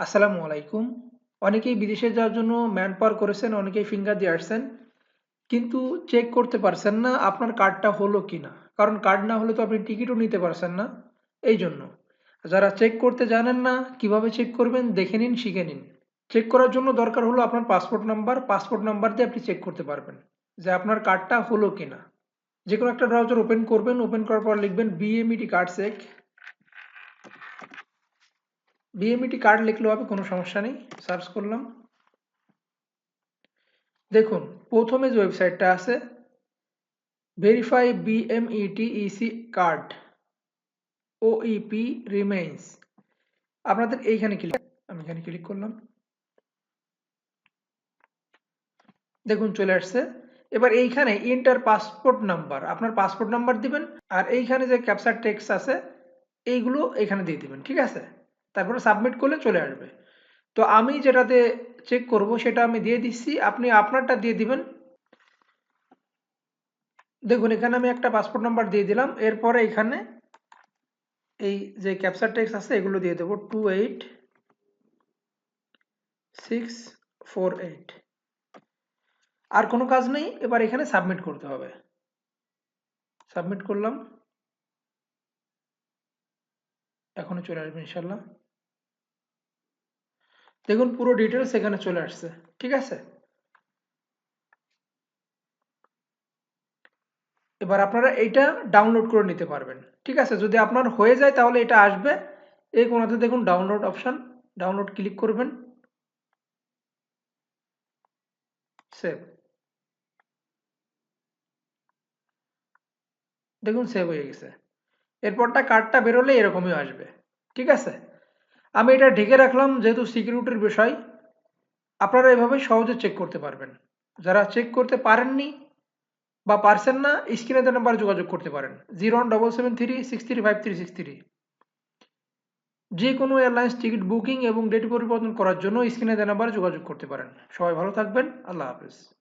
আসসালামু আলাইকুম। অনেকেই বিদেশে যাওয়ার জন্য ম্যান পাওয়ার করেছেন, অনেকেই ফিঙ্গার দিয়ে আসছেন। কিন্তু চেক করতে পারছেন না আপনার কার্ডটা হলো কি না কারণ কার্ড না হলে তো আপনি টিকিটও নিতে পারছেন না। এই জন্য যারা চেক করতে জানেন না কীভাবে চেক করবেন, দেখে নিন, শিখে নিন। চেক করার জন্য দরকার হলো আপনার পাসপোর্ট নাম্বার পাসপোর্ট নাম্বার দিয়ে আপনি চেক করতে পারবেন যে আপনার কার্ডটা হলো কি না যে কোনো একটা ব্রাউজার ওপেন করবেন ওপেন করার পর লিখবেন BMET card check BMET card লিখলেও হবে, কোনো সমস্যা নেই সার্চ করলাম। দেখুন, প্রথমে যে ওয়েবসাইটটা আছে verify BMET EC card OEP remains আপনাদের এইখানে ক্লিক আমি এখানে ক্লিক করলাম। দেখুন, চলে আসছে। এবার এইখানে ইন্টার পাসপোর্ট নাম্বার আপনার পাসপোর্ট নাম্বার দিবেন, আর এইখানে যে ক্যাপচার টেক্স আছে, এইগুলো এখানে দিয়ে দিবেন, ঠিক আছে? তারপরে সাবমিট করলে চলে আসবে। তো আমি যেটাতে চেক করব সেটা আমি দিয়ে দিচ্ছি। আপনি আপনারটা দিয়ে দিবেন। দেখুন, এখানে আমি একটা পাসপোর্ট নাম্বার দিয়ে দিলাম। এরপরে এখানে এই যে ক্যাপচার টেক্স আছে, এগুলো দিয়ে দেবো। Two eight six four eight আর কোনো কাজ নেই। এবার এখানে সাবমিট করতে হবে। সাবমিট করলাম। এখনও চলে আসবে ইনশাল্লাহ দেখুন পুরো ডিটেলস এখানে চলে আসছে, ঠিক আছে? এবার আপনারা এইটা ডাউনলোড করে নিতে পারবেন, ঠিক আছে? যদি আপনার হয়ে যায় তাহলে এটা আসবে, এই কোনাতে দেখুন ডাউনলোড অপশন ডাউনলোড ক্লিক করবেন। সেভ দেখুন সেভ হয়ে গেছে। এরপরটা কার্ডটা বেরোলে এরকমই আসবে, ঠিক আছে? আমি এটা ঢেকে রাখলাম যেহেতু সিকিউরিটির বিষয়। আপনারা এভাবে সহজে চেক করতে পারবেন। যারা চেক করতে পারেননি বা পারছেন না স্ক্রিনে দেওয়া নাম্বারে যোগাযোগ করতে পারেন। Zero one double seven three six three five three six three যে কোনো এয়ারলাইন্স টিকিট বুকিং এবং ডেট পরিবর্তন করার জন্য স্ক্রিনে দেওয়া নাম্বারে যোগাযোগ করতে পারেন। সবাই ভালো থাকবেন। আল্লাহ হাফেজ।